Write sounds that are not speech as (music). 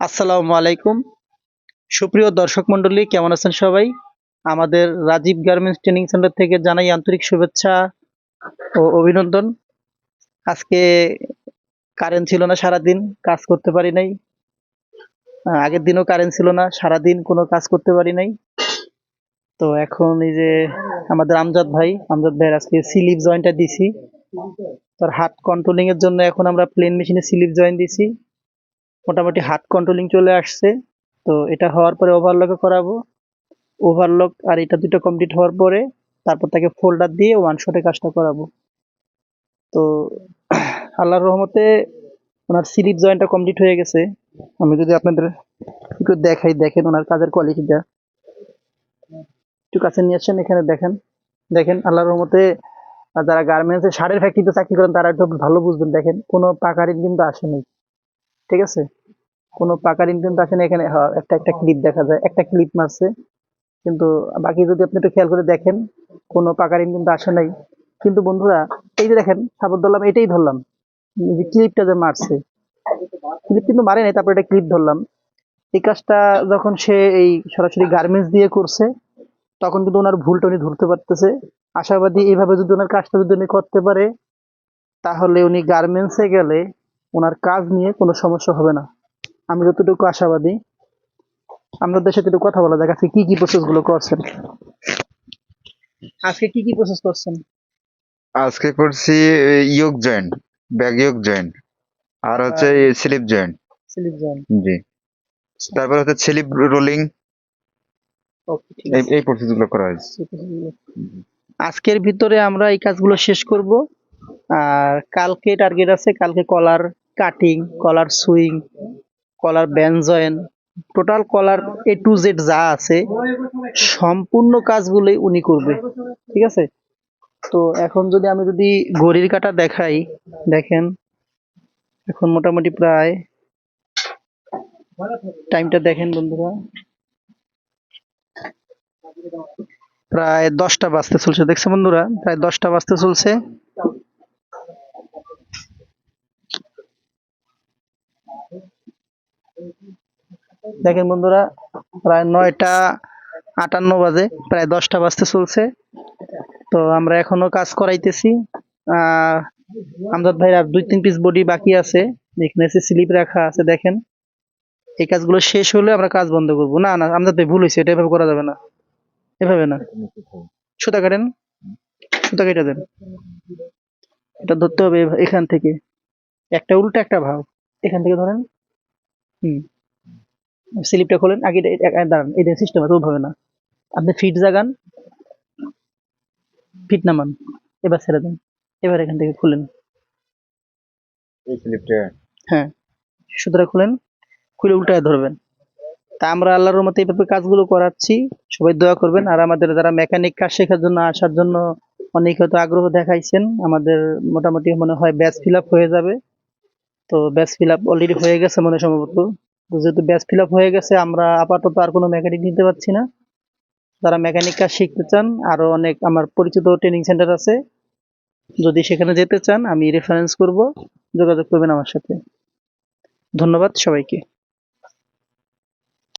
আসসালামু আলাইকুম। সুপ্রিয় দর্শক মণ্ডলী, কেমন আছেন সবাই? আমাদের রাজীব গার্মেন্টস ট্রেনিং সেন্টার থেকে জানাই আন্তরিক শুভেচ্ছা ও অভিনন্দন। আজকে কারেন্ট ছিল না সারাদিন, কাজ করতে পারি নাই। আগের দিনও কারেন্ট ছিল না, সারাদিন কোনো কাজ করতে পারি নাই। তো এখন এই যে আমাদের আমজাদ ভাই, আমজাদ ভাইয়ের আজকে স্লিপ জয়েন্টটা দিছি। তার হাত কন্ট্রোলিং এর জন্য এখন আমরা প্লেন মেশিনে স্লিপ জয়েন্ট দিছি। মোটামুটি হাত কন্ট্রোলিং চলে আসছে। তো এটা হওয়ার পরে ওভারলকে করাবো। ওভারলক আর এটা দুটো কমপ্লিট হওয়ার পরে তারপর তাকে ফোল্ডার দিয়ে ওয়ান শটে কাজটা করাবো। তো (clears throat) আল্লাহর রহমতে ওনার স্লিপ জয়েন্টটা কমপ্লিট হয়ে গেছে। আমি যদি আপনাদের একটু দেখাই, দেখেন ওনার কাজের কোয়ালিটিটা একটু কাছে নিয়ে আসেন, এখানে দেখেন। দেখেন, আল্লাহর রহমতে যারা গার্মেন্টসে শাড়ির ফ্যাক্টরিতে চাকরি করেন, তারা একটু ভালো বুঝবেন। দেখেন, কোনো পাকারিন কিন্তু আসেনি ঠিক আছে? কোনো পাকারিন কিন্তু আসেনি এখানে। হ্যাঁ, একটা একটা ক্লিপ দেখা যায় একটা ক্লিপ মারছে। কিন্তু বাকি যদি আপনি একটু খেয়াল করে দেখেন কোনো পাকারিন কিন্তু আসে নাই। কিন্তু বন্ধুরা এই যে দেখেন সাপোর্ট ধরলাম এটাই ধরলাম। যে ক্লিপটা যে মারছে ক্লিপ কিন্তু মারে নাই তারপর এটা ক্লিপ ধরলাম। এই কাজটা যখন সে এই সরাসরি গার্মেন্টস দিয়ে করছে তখন কিন্তু ওনার ভুলটা উনি ধরতে পারতেছে। আশাবাদী এইভাবে যদি ওনার কাজটা যদি উনি করতে পারে তাহলে উনি গার্মেন্টসে গেলে ওনার কাজ নিয়ে কোনো সমস্যা হবে না। আমি যতটুকু আশাবাদী আপনাদের সাথে একটু কথা বলা যাক আজকে কি কি প্রসেসগুলো করছেন? আজকে কি কি প্রসেস করছেন? আজকে করছি ইয়োগ জয়েন্ট ব্যাক ইয়োগ জয়েন্ট আর হচ্ছে স্লিপ জয়েন্ট স্লিপ জয়েন্ট জি। তারপর হচ্ছে স্লিপ রোলিং এই আছে। এই প্রসেসগুলো করা হয়েছে। আজকের ভিতরে আমরা এই কাজগুলো শেষ করব। আর কালকে টার্গেট আছে কালকে collar cutting collar swing collar ব্যানজয়েন total collar A to Z যা আছে, সম্পূর্ণ কাজগুলোই উনি করবে। ঠিক আছে? তো এখন যদি আমি যদি ঘড়ির কাটা দেখাই, দেখেন, এখন মোটামুটি প্রায় টাইমটা দেখেন বন্ধুরা। প্রায় দশটা বাজতে চলছে দেখছে বন্ধুরা? প্রায় দশটা বাজতে চলছে। দেখেন বন্ধুরা, প্রায় নয়টা আটান্ন বাজে, প্রায় দশটা বাজতে চলছে। তো আমরা এখনও কাজ করাইতেছি। আহ ভাইয়ের দুই তিন পিস বডি বাকি আছে। এখানে স্লিপ রাখা আছে, দেখেন। এই কাজগুলো শেষ হলে আমরা কাজ বন্ধ করব। না না, আমজাদ ভাই, ভুল হয়েছে, এটা এভাবে করা যাবে না। এভাবে না। সুতা কাটেন। সুতা কেটে দেন। এটা ধরতে হবে এখান থেকে। একটা উল্টা, একটা ভাব এখান থেকে ধরেন। হুম। স্লিপটা খোলেন আগে দাঁড়ান এই সিস্টেম আছে ওভাবে না। আপনি ফিট জাগান ফিট নামান এবার ছেড়ে দেন এবার এখান থেকে খুলেন। এই স্লিপটা হ্যাঁ সুতরাং খুলেন খুলে উল্টায় ধরবেন। তা আমরা আল্লাহর মতো এইভাবে কাজগুলো করাচ্ছি সবাই দোয়া করবেন। আর আমাদের যারা মেকানিক কাজ শেখার জন্য আসার জন্য অনেক হয়তো আগ্রহ দেখাইছেন আমাদের মোটামুটি মনে হয় ব্যাচ ফিল আপ হয়ে যাবে। তো ব্যাচ ফিল আপ অলরেডি হয়ে গেছে মনে সম্ভবত। তো যেহেতু ব্যাচ ফিল আপ হয়ে গেছে, আমরা আপাতত আর কোনো মেকানিক নিতে পারছি না। যারা মেকানিক কাজ শিখতে চান আরও অনেক আমার পরিচিত ট্রেনিং সেন্টার আছে, যদি সেখানে যেতে চান, আমি রেফারেন্স করব, যোগাযোগ করবেন আমার সাথে। ধন্যবাদ সবাইকে।